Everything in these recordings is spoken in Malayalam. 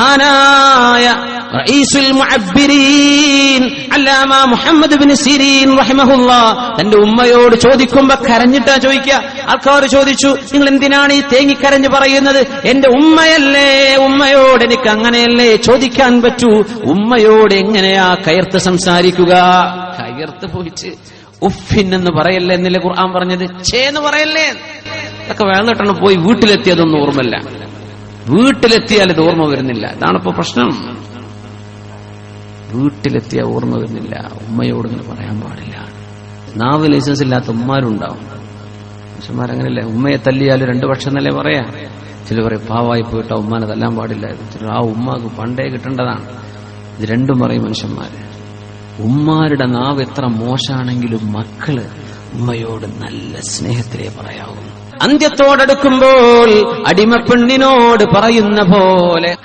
മഹാനായ അല്ലാമ മുഹമ്മദ് ബിൻ സിരീൻ തന്റെ ഉമ്മയോട് ചോദിക്കുമ്പോ കരഞ്ഞിട്ടാ ചോദിക്കുക ആൾക്കാർ ചോദിച്ചു നിങ്ങൾ എന്തിനാണ് ഈ തേങ്ങിക്കരഞ്ഞ് പറയുന്നത്? എന്റെ ഉമ്മയല്ലേ ഉമ്മയോട് എനിക്ക് അങ്ങനെയല്ലേ ചോദിക്കാൻ പറ്റൂ? ഉമ്മയോട് എങ്ങനെയാ കയർത്ത് സംസാരിക്കുക? കയർത്ത് പോയിച്ച് ഉഫിൻ എന്ന് പറയല്ലേ എന്നില്ല ഖുർആൻ പറഞ്ഞത്? ഛേ എന്ന് പറയല്ലേ? ഇതൊക്കെ വേണ്ടിട്ടാണ് പോയി വീട്ടിലെത്തിയതൊന്നും ഓർമ്മല്ല വീട്ടിലെത്തിയാൽ ഇത് ഓർമ്മ വരുന്നില്ല. ഇതാണിപ്പോ പ്രശ്നം. വീട്ടിലെത്തിയ ഓർമ്മ വരുന്നില്ല. ഉമ്മയോട് ഇങ്ങനെ പറയാൻ പാടില്ല. നാവ് ലൈസൻസ് ഇല്ലാത്ത ഉമ്മാരുണ്ടാവും. മനുഷ്യന്മാരങ്ങനെയല്ലേ ഉമ്മയെ തല്ലിയാൽ രണ്ടു പക്ഷം എന്നല്ലേ പറയാ? ചില പറയും പാവായി പോയിട്ട് ആ ഉമ്മാനെ തല്ലാൻ പാടില്ല. ആ ഉമ്മാക്ക് പണ്ടേ കിട്ടേണ്ടതാണ്. ഇത് രണ്ടും പറയും മനുഷ്യന്മാര്. ഉമ്മാരുടെ നാവ് എത്ര മോശമാണെങ്കിലും മക്കൾ ഉമ്മയോട് നല്ല സ്നേഹത്തിലേ പറയാവൂ. അന്ത്യത്തോടടുക്കുമ്പോൾ അടിമപ്പെണ്ണിനോട് പറയുന്ന പോലെ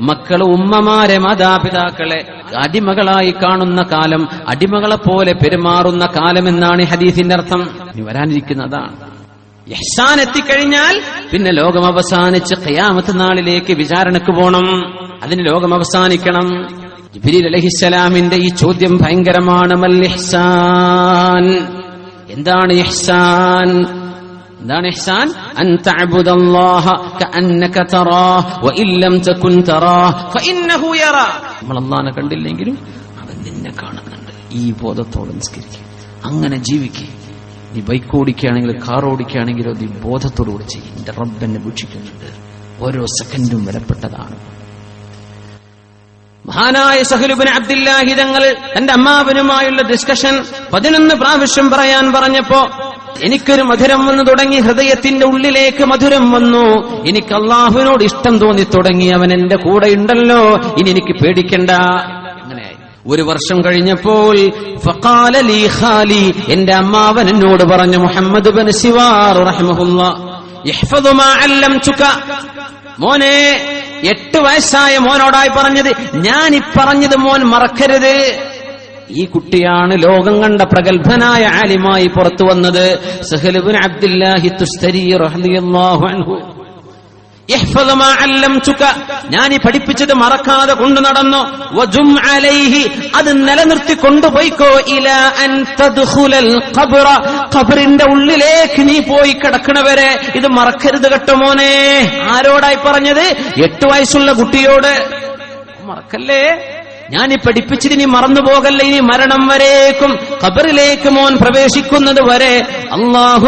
മക്കൾ ഉമ്മമാരെ മാതാപിതാക്കളെ അടിമകളായി കാണുന്ന കാലം അടിമകളെ പോലെ പെരുമാറുന്ന കാലം എന്നാണ് ഹദീസിന്റെ അർത്ഥം. വരാനിരിക്കുന്നതാണ്. യഹ്സാൻ എത്തിക്കഴിഞ്ഞാൽ പിന്നെ ലോകം അവസാനിച്ച് ഖിയാമത്ത് നാളിലേക്ക് വിചാരണക്ക് പോണം. അതിന് ലോകം അവസാനിക്കണം. ജിബ്രീൽ അലഹിസ്സലാമിന്റെ ഈ ചോദ്യം ഭയങ്കരമാണ് മൽ എന്താണ് ഇഹ്സാൻ എന്താണ് ഇഹ്സാൻ? അൻ തഅബുദല്ലാഹ കഅന്നക തറാഹ് വഇൻ ലം തകുൻ തറാഹ് ഫഇന്നഹു യറാ. നമ്മൾ അല്ലാഹനെ കണ്ടില്ലെങ്കിലും അവൻ നിന്നെ കാണുന്നുണ്ട്. ഈ ബോധത്തോടെ നിസ്കരിക്കുക അങ്ങനെ ജീവിക്കുക നീ ബൈക്ക് ഓടിക്കുകയാണെങ്കിലും കാർ ഓടിക്കുകയാണെങ്കിലും നീ ബോധത്തോടുകൂടി ചെയ്യും. എന്റെ റബ്ബ് എന്നെ വീക്ഷിക്കുന്നുണ്ട്. ഓരോ സെക്കൻഡും വിലപ്പെട്ടതാണ്. മഹാനായ സഹലുബിന് അബ്ദില്ലാഹി തങ്ങൾ തന്റെ അമ്മാവനുമായുള്ള ഡിസ്കഷൻ പതിനൊന്ന് പ്രാവശ്യം പറയാൻ പറഞ്ഞപ്പോ എനിക്കൊരു മധുരം വന്നു തുടങ്ങി ഹൃദയത്തിന്റെ ഉള്ളിലേക്ക് മധുരം വന്നു. എനിക്ക് അള്ളാഹുവിനോട് ഇഷ്ടം തോന്നി തുടങ്ങി. അവൻ എന്റെ കൂടെ ഉണ്ടല്ലോ. ഇനി എനിക്ക് പേടിക്കണ്ട. ഒരു വർഷം കഴിഞ്ഞപ്പോൾ ഖാലി എന്റെ അമ്മാവൻ എന്നോട് പറഞ്ഞു മുഹമ്മദ് ബൻ സിവാർ മോനെ എട്ട് വയസ്സായ മോനോടായി പറഞ്ഞത് ഞാൻ ഈ പറഞ്ഞത് മോൻ മറക്കരുത്. ഈ കുട്ടിയാണ് ലോകം കണ്ട പ്രഗത്ഭനായ ആലിമായി പുറത്തു വന്നത്. സഹലുബിൻ അൻഹു. ഞാൻ ഈ പഠിപ്പിച്ചത് മറക്കാതെ കൊണ്ടു നടന്നു. അത് നിലനിർത്തി കൊണ്ടുപോയിക്കോ ഖബറിന്റെ ഉള്ളിലേക്ക് നീ പോയി കിടക്കണവരെ. ഇത് മറക്കരുത് കേട്ടോ മോനെ. ആരോടായി പറഞ്ഞത്? എട്ട് വയസ്സുള്ള കുട്ടിയോട്. മറക്കല്ലേ? ഞാൻ ഈ പഠിപ്പിച്ചിട്ട് ഇനി ഇനി മരണം വരേക്കും. ഖബറിലേക്ക് മോൻ പ്രവേശിക്കുന്നത് വരെ അള്ളാഹു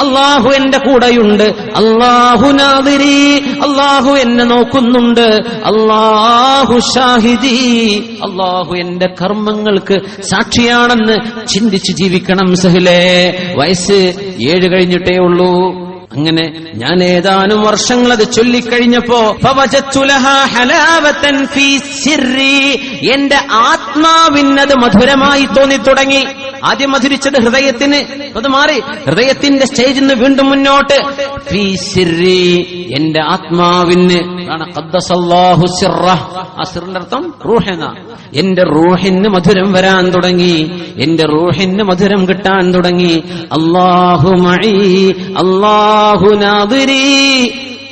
അള്ളാഹു എന്റെ കൂടെയുണ്ട്. അള്ളാഹു നാദിരി അള്ളാഹു എന്നെ നോക്കുന്നുണ്ട്. അള്ളാഹു ഷാഹിദി അള്ളാഹു എന്റെ കർമ്മങ്ങൾക്ക് സാക്ഷിയാണെന്ന് ചിന്തിച്ച് ജീവിക്കണം സഹിലേ. വയസ്സ് ഏഴ് കഴിഞ്ഞിട്ടേ ഉള്ളൂ. അങ്ങനെ ഞാൻ ഏതാനും വർഷങ്ങൾ അത് ചൊല്ലിക്കഴിഞ്ഞപ്പോ. എന്റെ ആത്മാവിനത് മധുരമായി തോന്നി തുടങ്ങി ആദ്യം മധുരിച്ചത് ഹൃദയത്തിന്. അത് മാറി. ഹൃദയത്തിന്റെ സ്റ്റേജിൽ നിന്ന് വീണ്ടും മുന്നോട്ട്. എന്റെ ആത്മാവിന്. അർത്ഥം റൂഹെന്ന എന്റെ റൂഹിന് മധുരം വരാൻ തുടങ്ങി. എന്റെ റൂഹിന് മധുരം കിട്ടാൻ തുടങ്ങി. അള്ളാഹു മഴി അള്ളാഹു നാദുരി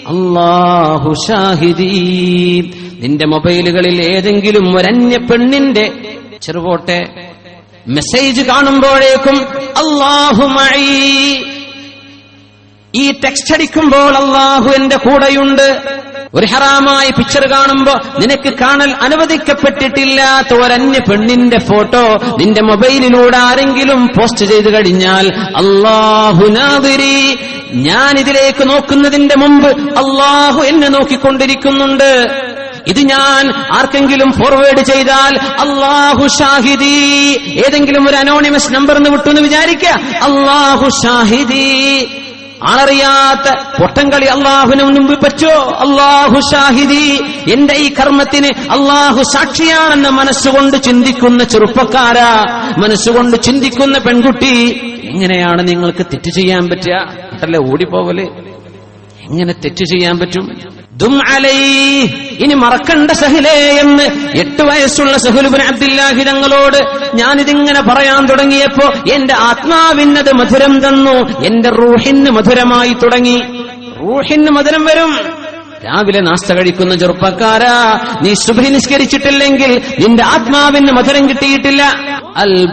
അള്ളാഹു ഷാഹിദി. നിന്റെ മൊബൈലുകളിൽ ഏതെങ്കിലും ഒരന്യ പെണ്ണിന്റെ ചെറുപോട്ടെ മെസ്സേജ് കാണുമ്പോഴേക്കും അള്ളാഹുമായി ഈ ടെക്സ്റ്റ് അടിക്കുമ്പോൾ അള്ളാഹു എന്റെ കൂടെയുണ്ട്. ഒരു ഹറാമായി പിക്ചർ കാണുമ്പോ നിനക്ക് കാണൽ അനുവദിക്കപ്പെട്ടിട്ടില്ലാത്ത ഒരന്യ പെണ്ണിന്റെ ഫോട്ടോ നിന്റെ മൊബൈലിലൂടെ ആരെങ്കിലും പോസ്റ്റ് ചെയ്തു കഴിഞ്ഞാൽ അള്ളാഹുനാതിരി ഞാൻ ഇതിലേക്ക് നോക്കുന്നതിന്റെ മുമ്പ് അള്ളാഹു എന്നെ നോക്കിക്കൊണ്ടിരിക്കുന്നുണ്ട്. ഇത് ഞാൻ ആർക്കെങ്കിലും ഫോർവേഡ് ചെയ്താൽ അള്ളാഹു ഷാഹിദി. ഏതെങ്കിലും ഒരു അനോണിമസ് നമ്പർ വിട്ടു എന്ന് വിചാരിക്കുക. അള്ളാഹു ഷാഹിദി. ആളറിയാത്ത പൊട്ടംകളി അള്ളാഹുവിന് മുൻപ് പറ്റോ? അള്ളാഹു ഷാഹിദി. എന്റെ ഈ കർമ്മത്തിന് അള്ളാഹു സാക്ഷിയാണെന്ന് മനസ്സുകൊണ്ട് ചിന്തിക്കുന്ന ചെറുപ്പക്കാരാ. മനസ്സുകൊണ്ട് ചിന്തിക്കുന്ന പെൺകുട്ടി. എങ്ങനെയാണ് നിങ്ങൾക്ക് തെറ്റ് ചെയ്യാൻ പറ്റുക? അതല്ലേ ഓടിപ്പോവൽ? എങ്ങനെ തെറ്റ് ചെയ്യാൻ പറ്റും? ദും ഇനി മറക്കണ്ട സഹിലേ എന്ന് എട്ട് വയസ്സുള്ള സഹുലുബിൻ അബ്ദുല്ലാഹി തങ്ങളോട് ഞാനിതിങ്ങനെ പറയാൻ തുടങ്ങിയപ്പോ എന്റെ ആത്മാവിന്നത് മധുരം തന്നു എന്റെ റൂഹിന് മധുരമായി തുടങ്ങി. റൂഹിന് മധുരം വരും. രാവിലെ നാസ്ത കഴിക്കുന്ന ചെറുപ്പക്കാരാ നീ ശുഭ നിസ്കരിച്ചിട്ടില്ലെങ്കിൽ നിന്റെ ആത്മാവിന് മധുരം കിട്ടിയിട്ടില്ല. അൽ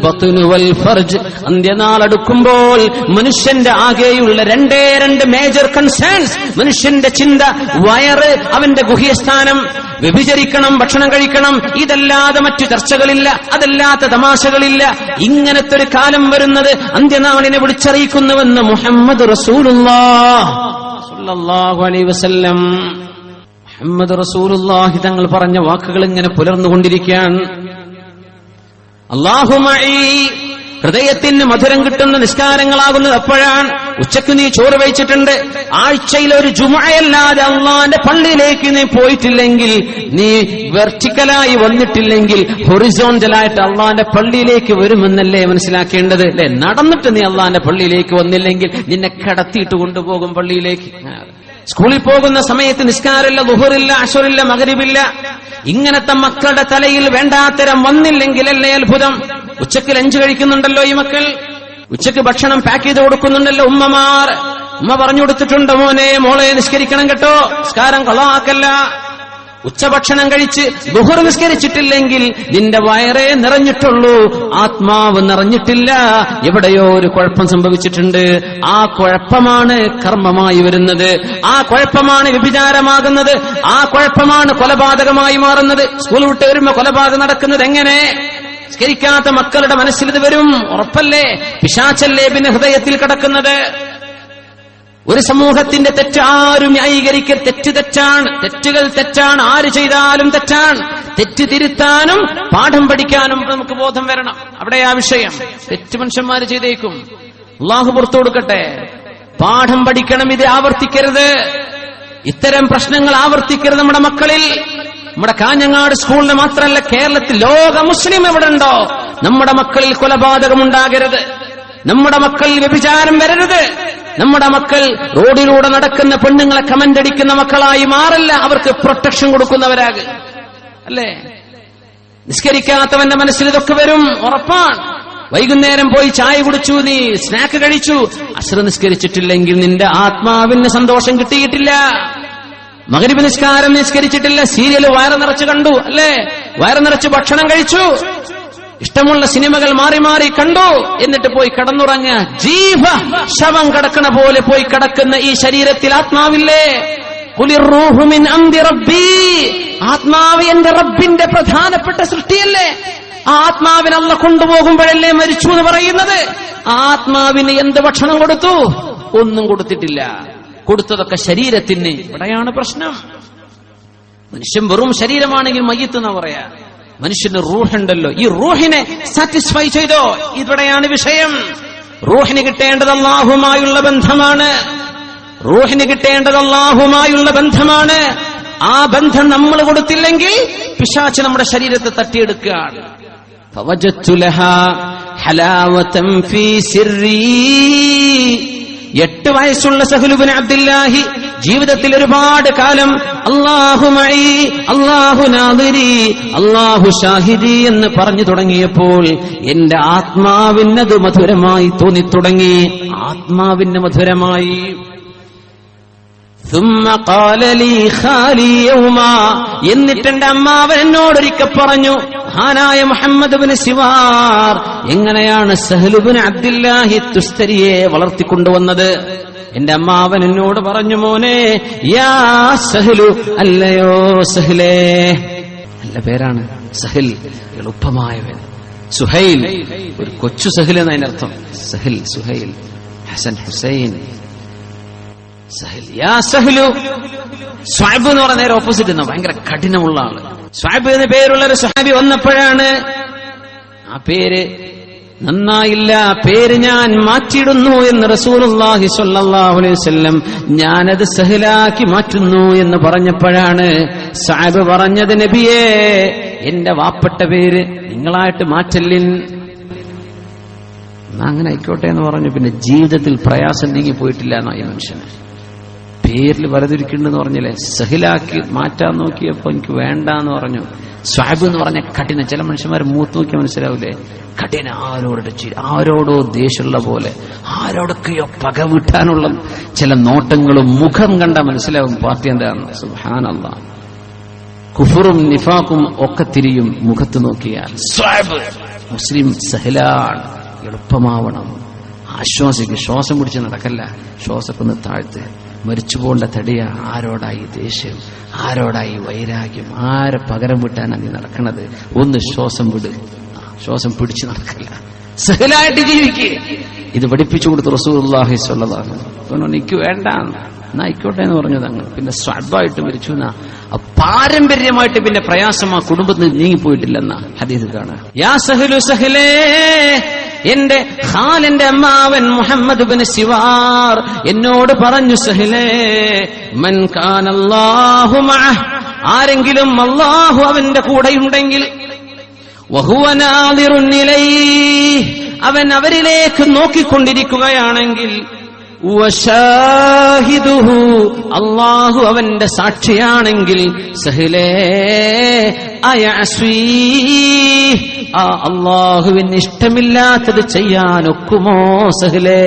വൽ ഫർജ്. അന്ത്യനാളെടുക്കുമ്പോൾ മനുഷ്യന്റെ ആകെയുള്ള രണ്ടേ രണ്ട് മേജർ കൺസേൺസ് മനുഷ്യന്റെ ചിന്ത വയറ് അവന്റെ ഗുഹ്യസ്ഥാനം. വ്യഭിചരിക്കണം ഭക്ഷണം കഴിക്കണം. ഇതല്ലാതെ മറ്റു ചർച്ചകളില്ല അതല്ലാത്ത തമാശകളില്ല. ഇങ്ങനത്തെ ഒരു കാലം വരുന്നത് അന്ത്യനാളിനെ വിളിച്ചറിയിക്കുന്നുവെന്ന് മുഹമ്മദ് മുഹമ്മദ് റസൂലുള്ളാഹി തങ്ങൾ പറഞ്ഞ വാക്കുകൾ ഇങ്ങനെ പുലർന്നുകൊണ്ടിരിക്കുകയാണ്. അള്ളാഹുമഴി ഹൃദയത്തിന് മധുരം കിട്ടുന്ന നിസ്കാരങ്ങളാകുന്നത് എപ്പോഴാണ്? ഉച്ചയ്ക്ക് നീ ചോറ് വെച്ചിട്ടുണ്ട്. ആഴ്ചയിൽ ഒരു ജുമയല്ലാതെ അള്ളാന്റെ പള്ളിയിലേക്ക് നീ പോയിട്ടില്ലെങ്കിൽ നീ വെർട്ടിക്കലായി വന്നിട്ടില്ലെങ്കിൽ ഹൊറിസോണ്ടലായിട്ട് അള്ളാന്റെ പള്ളിയിലേക്ക് വരുമെന്നല്ലേ മനസ്സിലാക്കേണ്ടത്? അല്ലെ? നടന്നിട്ട് നീ അള്ളാന്റെ പള്ളിയിലേക്ക് വന്നില്ലെങ്കിൽ നിന്നെ കടത്തിയിട്ട് കൊണ്ടുപോകും പള്ളിയിലേക്ക്. സ്കൂളിൽ പോകുന്ന സമയത്ത് നിസ്കാരമില്ല ദുഹറില്ല അഷറില്ല മകരിവില്ല ഇങ്ങനത്തെ മക്കളുടെ തലയിൽ വേണ്ടാത്തരം വന്നില്ലെങ്കിലല്ലേ അത്ഭുതം. ഉച്ചയ്ക്ക് ലഞ്ച് കഴിക്കുന്നുണ്ടല്ലോ ഈ മക്കൾ. ഉച്ചയ്ക്ക് ഭക്ഷണം പാക്ക് ചെയ്ത് കൊടുക്കുന്നുണ്ടല്ലോ ഉമ്മമാർ. ഉമ്മ പറഞ്ഞു കൊടുത്തിട്ടുണ്ട് മോനെ മോളെ നിസ്കരിക്കണം കേട്ടോ. നിസ്കാരം കൊളാക്കല്ല ഉച്ചഭക്ഷണം കഴിച്ച് ബുഹർ നിസ്കരിച്ചിട്ടില്ലെങ്കിൽ നിന്റെ വയറേ നിറഞ്ഞിട്ടുള്ളൂ. ആത്മാവ് നിറഞ്ഞിട്ടില്ല. എവിടെയോ ഒരു കുഴപ്പം സംഭവിച്ചിട്ടുണ്ട്. ആ കുഴപ്പമാണ് കർമ്മമായി വരുന്നത്. ആ കുഴപ്പമാണ് വ്യഭിചാരമാകുന്നത്. ആ കുഴപ്പമാണ് കൊലപാതകമായി മാറുന്നത്. സ്കൂൾ വിട്ട് വരുമ്പോ കൊലപാതകം നടക്കുന്നത് എങ്ങനെ? സ്കരിക്കാത്ത മക്കളുടെ മനസ്സിൽ ഇത് വരും. ഉറപ്പല്ലേ? പിശാച്ചല്ലേ പിന്നെ ഹൃദയത്തിൽ കിടക്കുന്നത്? ഒരു സമൂഹത്തിന്റെ തെറ്റാരും ന്യായീകരിക്കൽ തെറ്റ് തെറ്റാണ്. തെറ്റുകൾ തെറ്റാണ്. ആര് ചെയ്താലും തെറ്റാണ്. തെറ്റ് തിരുത്താനും പാഠം പഠിക്കാനും നമുക്ക് ബോധം വരണം. അവിടെ ആ വിഷയം. തെറ്റ് മനുഷ്യന്മാര് ചെയ്തേക്കും. അള്ളാഹു പുറത്തു കൊടുക്കട്ടെ. പാഠം പഠിക്കണം ഇത് ആവർത്തിക്കരുത്. ഇത്തരം പ്രശ്നങ്ങൾ ആവർത്തിക്കരുത് നമ്മുടെ മക്കളിൽ. നമ്മുടെ കാഞ്ഞങ്ങാട് സ്കൂളിന് മാത്രമല്ല കേരളത്തിൽ ലോക മുസ്ലിം എവിടെ ഉണ്ടോ? നമ്മുടെ മക്കളിൽ കൊലപാതകം ഉണ്ടാകരുത് നമ്മുടെ മക്കളിൽ വ്യഭിചാരം വരരുത്. നമ്മുടെ മക്കൾ റോഡിലൂടെ നടക്കുന്ന പെണ്ണുങ്ങളെ കമന്റ് അടിക്കുന്ന മക്കളായി മാറല്ല. അവർക്ക് പ്രൊട്ടക്ഷൻ കൊടുക്കുന്നവരാകെ. അല്ലേ? നിസ്കരിക്കാത്തവന്റെ മനസ്സിൽ ഇതൊക്കെ വരും. ഉറപ്പാണ്. വൈകുന്നേരം പോയി ചായ കുടിച്ചു നീ സ്നാക്ക് കഴിച്ചു. അശ്ര നിസ്കരിച്ചിട്ടില്ലെങ്കിൽ നിന്റെ ആത്മാവിന് സന്തോഷം കിട്ടിയിട്ടില്ല. മകരിബ് നിസ്കാരം നിസ്കരിച്ചിട്ടില്ല. സീരിയൽ വയറ് നിറച്ച് കണ്ടു അല്ലേ? വയറ് നിറച്ച് ഭക്ഷണം കഴിച്ചു. ഇഷ്ടമുള്ള സിനിമകൾ മാറി മാറി കണ്ടു? എന്നിട്ട് പോയി കടന്നുറങ്ങ ജീവ ശവം കിടക്കണ പോലെ പോയി കിടക്കുന്ന ഈ ശരീരത്തിൽ ആത്മാവില്ലേ? കുലിർറൂഹുമിൻ അംദി റബ്ബി. ആത്മാവ് എന്റെ റബ്ബിന്റെ പ്രധാനപ്പെട്ട സൃഷ്ടിയല്ലേ? ആ ആത്മാവിനെ അല്ല കൊണ്ടുപോകുമ്പോഴല്ലേ മരിച്ചു എന്ന് പറയുന്നത്? ആത്മാവിന് എന്ത് ഭക്ഷണം കൊടുത്തു? ഒന്നും കൊടുത്തിട്ടില്ല. കൊടുത്തതൊക്കെ ശരീരത്തിന്. ഇവിടെയാണ് പ്രശ്നം. മനുഷ്യൻ വെറും ശരീരമാണെങ്കിൽ മയ്യത്ത് എന്നാ പറയാ? മനുഷ്യന് റൂഹുണ്ടല്ലോ ഈ റൂഹിനെ സാറ്റിസ്ഫൈ ചെയ്തോ ഇവിടെയാണ് വിഷയം റൂഹിന് കിട്ടേണ്ടത് അള്ളാഹുമായുള്ള ബന്ധമാണ് റൂഹിന് കിട്ടേണ്ടത് അള്ളാഹുമായുള്ള ബന്ധമാണ് ആ ബന്ധം നമ്മൾ കൊടുത്തില്ലെങ്കിൽ പിശാച്ച് നമ്മുടെ ശരീരത്തെ തട്ടിയെടുക്കുകയാണ് فوجدت لها حلاوة في سري എട്ട് വയസ്സുള്ള സഹലുബിൻ അബ്ദില്ലാഹി ജീവിതത്തിൽ ഒരുപാട് കാലം അള്ളാഹുമായി അള്ളാഹു നാദിരി അള്ളാഹു ഷാഹിദി എന്ന് പറഞ്ഞു തുടങ്ങിയപ്പോൾ എന്റെ ആത്മാവിനത് മധുരമായി തോന്നിത്തുടങ്ങി. ആത്മാവിന് മധുരമായി. എന്നിട്ടെന്റെ അമ്മാവൻ പറഞ്ഞു ഹാനായ മുഹമ്മദ് സിവാർ. എങ്ങനെയാണ് സഹലുബിൻ അബ്ദുല്ലാഹി തുസ്തരിയെ വളർത്തിക്കൊണ്ടുവന്നത്? എന്റെ അമ്മാവൻ എന്നോട് പറഞ്ഞു മോനെ യാ സഹലു അല്ലയോ സഹലേ? നല്ല പേരാണ് സഹൽ എളുപ്പമായവൻ. സുഹൈൽ ഒരു കൊച്ചു സഹിൽ എന്നതിനർത്ഥം സഹൽ സുഹൈൽ ഹസൻ ഹുസൈൻ സ്വാബ് എന്ന് പറഞ്ഞ നേരെ ഓപ്പോസിറ്റ് എന്നാ ഭയങ്കര കഠിനമുള്ള ആൾ. സ്വാബ് എന്ന പേരുള്ള ഒരു സഹാബി വന്നപ്പോഴാണ് ആ പേര് നന്നായില്ല. പേര് ഞാൻ മാറ്റിയിടുന്നു എന്ന് റസൂലുള്ളാഹി സ്വല്ലല്ലാഹു അലൈഹി വസല്ലം ഞാനത് സഹലാക്കി മാറ്റുന്നു എന്ന് പറഞ്ഞപ്പോഴാണ് സാബ് പറഞ്ഞത് നബിയേ എന്റെ വാപ്പട്ട പേര് നിങ്ങളായിട്ട് മാറ്റല്ലിൻ. അങ്ങനെ ആയിക്കോട്ടെ എന്ന് പറഞ്ഞു. പിന്നെ ജീവിതത്തിൽ പ്രയാസം നീങ്ങി പോയിട്ടില്ല എന്നായി മനുഷ്യന്. പേരിൽ വലതിരിക്കുന്നുണ്ടെന്ന് പറഞ്ഞില്ലേ? സഹിലാക്കി മാറ്റാൻ നോക്കിയപ്പോ എനിക്ക് വേണ്ട എന്ന് പറഞ്ഞു. സ്വാബ് എന്ന് പറഞ്ഞ കഠിന ചില മനുഷ്യന്മാർ മൂത്ത് നോക്കിയാൽ മനസ്സിലാവില്ലേ? കഠിന ആരോട് ആരോടോ ദേഷ്യമുള്ള പോലെ ആരോടൊക്കെയോ പക വിട്ടാനുള്ള ചില നോട്ടങ്ങളും മുഖം കണ്ട മനസ്സിലാവും പാർട്ടി എന്താണെന്ന്. സുഹാനല്ല കുഫറും നിഫാക്കും ഒക്കെ തിരിയും മുഖത്ത് നോക്കിയാൽ. മുസ്ലിം സഹിലാണ്. എളുപ്പമാവണം. ആശ്വാസിക്ക് ശ്വാസം പിടിച്ച് നടക്കല്ല. ശ്വാസക്കൊന്ന് ഒന്ന് താഴ്ത്ത് മരിച്ചു പോകേണ്ട തടിയ ആരോടായി ദേഷ്യം ആരോടായി വൈരാഗ്യം ആരെ പകരം വിട്ടാണ് നീ നടക്കണത്? ഒന്ന് ശ്വാസം വിട്. ശ്വാസം പിടിച്ചു നടക്കില്ല. സഹലായിട്ട് ജീവിക്കുക ഇത് പഠിപ്പിച്ചു കൊടുത്തു അലൈഹി വസല്ലം. എനിക്ക് വേണ്ട. എന്നാ ആയിക്കോട്ടെ എന്ന് പറഞ്ഞത് അങ്ങ് പിന്നെ സ്വഭാവമായിട്ട് മരിച്ചു എന്നാ. പാരമ്പര്യമായിട്ട് പിന്നെ പ്രയാസം ആ കുടുംബത്തിൽ നീങ്ങിപ്പോയിട്ടില്ലെന്നാ ഹദീസ് കാണാൻ യാ സഹലു സഹലേ എന്റെ ഖാലിന്റെ അമ്മാവൻ മുഹമ്മദ് ബിൻ ശിവാർ എന്നോട് പറഞ്ഞു സഹിലേ മൻ കാനല്ലാഹു ആരെങ്കിലും അല്ലാഹു അവന്റെ കൂടെയുണ്ടെങ്കിൽ അവൻ അവരിലേക്ക് നോക്കിക്കൊണ്ടിരിക്കുകയാണെങ്കിൽ. അള്ളാഹു അവന്റെ സാക്ഷിയാണെങ്കിൽ സഹിലേ ആ അള്ളാഹുവിന് ഇഷ്ടമില്ലാത്തത് ചെയ്യാനൊക്കുമോ സഹിലേ?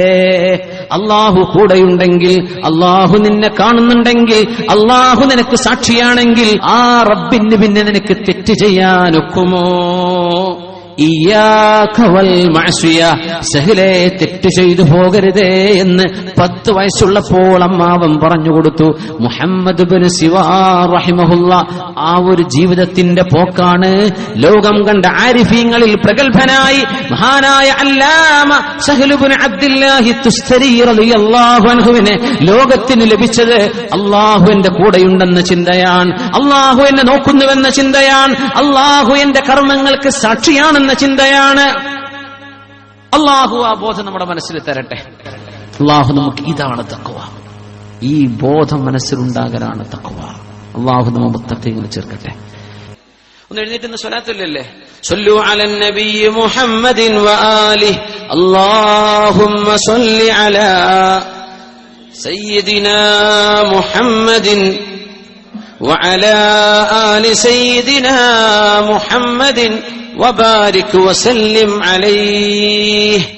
അള്ളാഹു കൂടെയുണ്ടെങ്കിൽ അള്ളാഹു നിന്നെ കാണുന്നുണ്ടെങ്കിൽ അള്ളാഹു നിനക്ക് സാക്ഷിയാണെങ്കിൽ ആ റബ്ബിന് പിന്നെ നിനക്ക് തെറ്റ് ചെയ്യാനൊക്കുമോ? ഇയ്യാക വൽ മഅസിയ. സഹിലേ തെറ്റ് ചെയ്തു പോകരുതേ എന്ന് പത്ത് വയസ്സുള്ളപ്പോൾ അമ്മാവൻ പറഞ്ഞു കൊടുത്തു. മുഹമ്മദ് ബിൻ സിവാ ആ ഒരു ജീവിതത്തിന്റെ പോക്കാണ്. ലോകം കണ്ട ആരിഫീങ്ങളിൽ പ്രഗത്ഭനായി മഹാനായ അല്ലാമ സഹലുബിൻ അബ്ദുല്ലാഹി തുസ്തരി റളിയല്ലാഹു അൻഹുവിനെ ലോകത്തിന് ലഭിച്ചത് അള്ളാഹു എന്റെ കൂടെയുണ്ടെന്ന ചിന്തയാണ്. അള്ളാഹു എന്നെ നോക്കുന്നുവെന്ന ചിന്തയാണ്. അള്ളാഹു എന്റെ കർമ്മങ്ങൾക്ക് സാക്ഷിയാണെന്ന ചിന്തയാണ് അള്ളാഹു ആ ബോധം നമ്മുടെ മനസ്സിൽ തരട്ടെ അള്ളാഹു നമുക്ക് ഇതാണ് തക്കുവ ഈ ബോധം മനസ്സിലുണ്ടാകലാണ് തക്കുവ അള്ളാഹു നമ്മ മുത്തത്തിൽ ചേർക്കട്ടെ ഒന്ന് എഴുന്നേറ്റ് സ്വലാത്തില്ലല്ലേ صلوا على النبي محمد وآله اللهم صل على سيدنا محمد وعلى آل سيدنا محمد وبارك وسلم عليه.